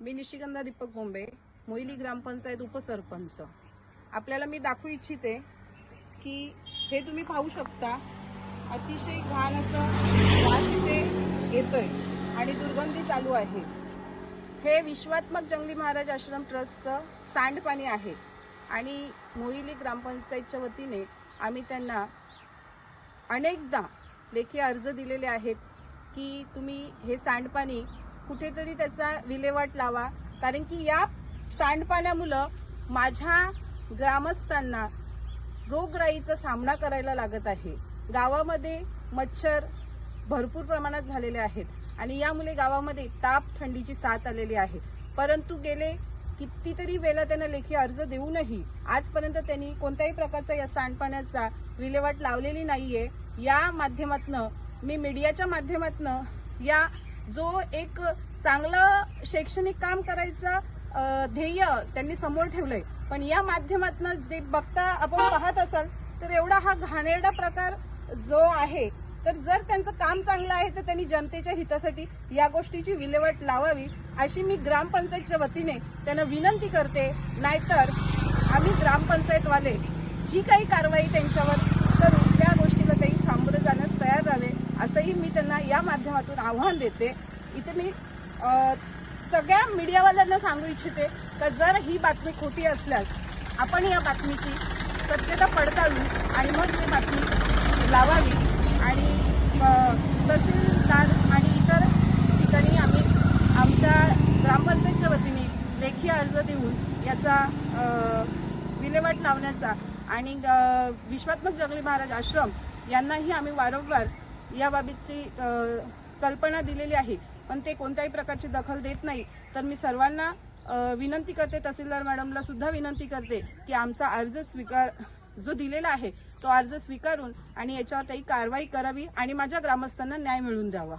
मी निशिगंधा दीपक बोंबे मोहिली ग्रामपंचायत उपसरपंच. आपल्याला मी दाखवू इच्छिते की हे तुम्ही पाहू शकता अतिशय घाण असं वास इथे येतोय आणि दुर्गंधी चालू आहे. हे विश्वात्मक जंगली महाराज आश्रम ट्रस्टचं सांडपाणी आहे आणि मोहिली ग्रामपंचायतच्या वतीने आम्ही त्यांना अनेकदा लेखी अर्ज दिलेले आहेत की तुम्ही हे सांडपाणी कुठेतरी त्याचा विल्हेवाट लावा. कारण की या सांडपाण्यामुळं माझ्या ग्रामस्थांना रोगराईचा सामना करायला लागत आहे. गावामध्ये मच्छर भरपूर प्रमाणात झालेले आहेत आणि यामुळे गावामध्ये ताप थंडीची साथ आलेली आहे. परंतु गेले कितीतरी वेळा त्यांना लेखी अर्ज देऊनही आजपर्यंत त्यांनी कोणत्याही प्रकारचा या सांडपाण्याचा विल्हेवाट लावलेली नाहीये. या माध्यमातनं मी मीडियाच्या माध्यमातनं या जो एक चांगलं शैक्षणिक काम करायचं ध्येय त्यांनी समोर ठेवलंय. पण या माध्यमातून जे बघता आपण पाहत असाल तर एवढा हा घाणेरडा प्रकार जो आहे तर जर त्यांचं काम चांगलं आहे तर त्यांनी जनतेच्या हितासाठी या गोष्टीची विल्हेवाट लावावी अशी मी ग्रामपंचायतच्या वतीने त्यांना विनंती करते. नाहीतर आम्ही ग्रामपंचायतवाले जी काही कारवाई त्यांच्यावर करू त्या गोष्टीला त्यांनी सामोरं जाण्यास तयार राहावे असंही मी त्यांना या माध्यमातून आव्हान देते. इथे मी सगळ्या मीडियावाल्यांना सांगू इच्छिते का जर ही बातमी खोटी असल्यास आपण या बातमीची सत्यता पडताळू आणि मग ही बातमी लावावी. आणि तहसीलदार आणि इतर ठिकाणी आम्ही आमच्या ग्रामपंचायतच्या वतीने लेखी अर्ज देऊन याचा विल्हेवाट लावण्याचा आणि विश्वात्मक जंगली महाराज आश्रम यांनाही आम्ही वारंवार याबाबतची अ, कल्पना दिलेली आहे. पण ते कोणत्याही प्रकारची दखल देत नाही. तर मी सर्वांना विनंती करते तहसीलदार मॅडमला सुद्धा विनंती करते की आमचा अर्ज स्वीकार जो दिलेला आहे तो अर्ज स्वीकारून आणि याच्यावर काही कारवाई करावी आणि माझ्या ग्रामस्थांना न्याय मिळवून द्यावा.